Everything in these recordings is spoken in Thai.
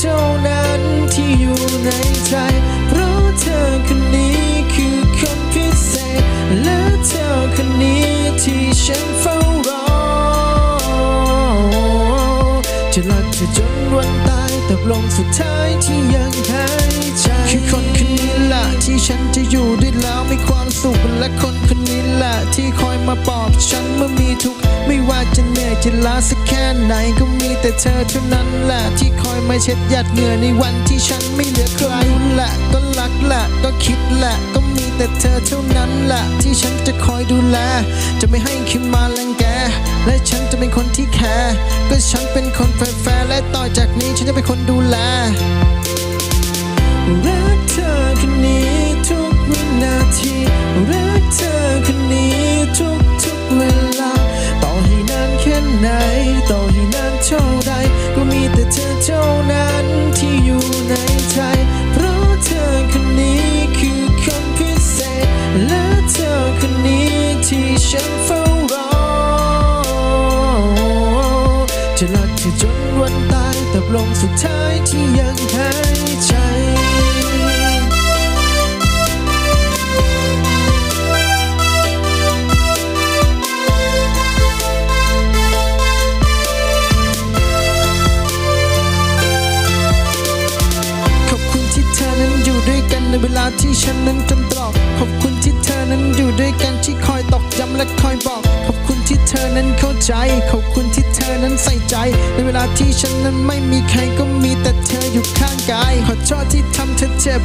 เท่านั้นที่อยู่ในใจ เพราะเธอคนนี้คือคนพิเศษ และเธอคนนี้ที่ฉันเฝ้ารอ จะรักเธอจนวันตายแต่ลงสุดท้ายที่ยังหายใจคือคนคนนี้แหละที่ฉันจะอยู่ด้วยแล้วมีความสุขและคนคนนี้แหละที่ มาปลอบฉันเมื่อมีทุกข์ไม่ว่าจะเหนื่อยจะล้าสักแค่ไหนก็มีแต่เธอเท่านั้นแหละที่คอยมาเช็ดหยาดเหงื่อในวันที่ฉันไม่เหลือใครแหละก็รักแหละก็คิดแหละก็มีแต่เธอเท่านั้นแหละที่ฉันจะคอยดูแล จะไม่ให้คิดมาลังแก และฉันจะเป็นคนที่แคร์ก็ฉันเป็นคนแฟร์และต่อจากนี้ฉันจะเป็นคนดูแลรักเธอคนนี้ทุก จะรักเธอจนวันตายแต่ลมสุดท้ายที่ยังหายใจขอบคุณที่เธอนั้นอยู่ด้วยกันในเวลาที่ฉันนั้นจนตรอก ขอบคุณที่เธอนั้นอยู่ด้วยกันที่คอยตอกย้ำและคอยบอก อนั้นใส่ใจ ในเวลาที่ฉันนั้นไม่มีใครก็มีแต่เธออยู่ข้างกาย ขอโทษที่ทำเธอเจ็บ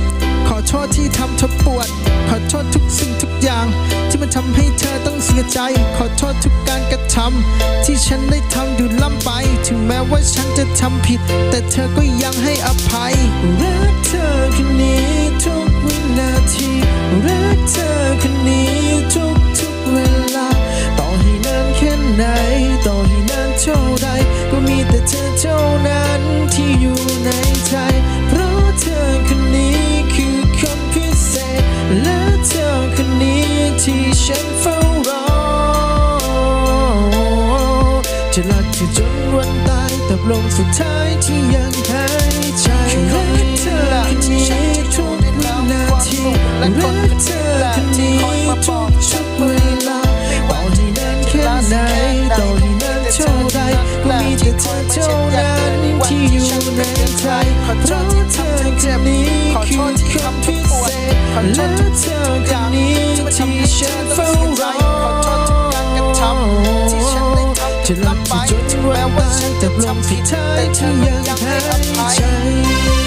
ขอโทษที่ทำเธอปวด ขอโทษทุกสิ่งทุกอย่าง ที่มันทำให้เธอต้องเสียใจ ขอโทษทุกการกระทำที่ฉันได้ทำอยู่ล้ำไป ถึงแม้ว่าฉันจะทำผิด แต่เธอก็ยังให้อภัย เธอเท่านั้นที่อยู่ในใจเพราะเธอคนนี้คือคนพิเศษ และเธอคนนี้ที่ฉันเฝ้ารอ จะรักเธอจนวันตายแต่ลมสุดท้ายที่ยังหายใจรักเธอคนนี้ทุกนาทีรักเจ ขอโทษที่ทำเธอเจ็บนี้ ขอโทษที่ทำพิเศษและเธอคนนี้ที่ฉันเฝ้ารอขอโทษทุกการกระทำที่ฉันได้ทำจะลับไปแม้ว่าฉันจะทำผิดเธอที่ยังให้อภัย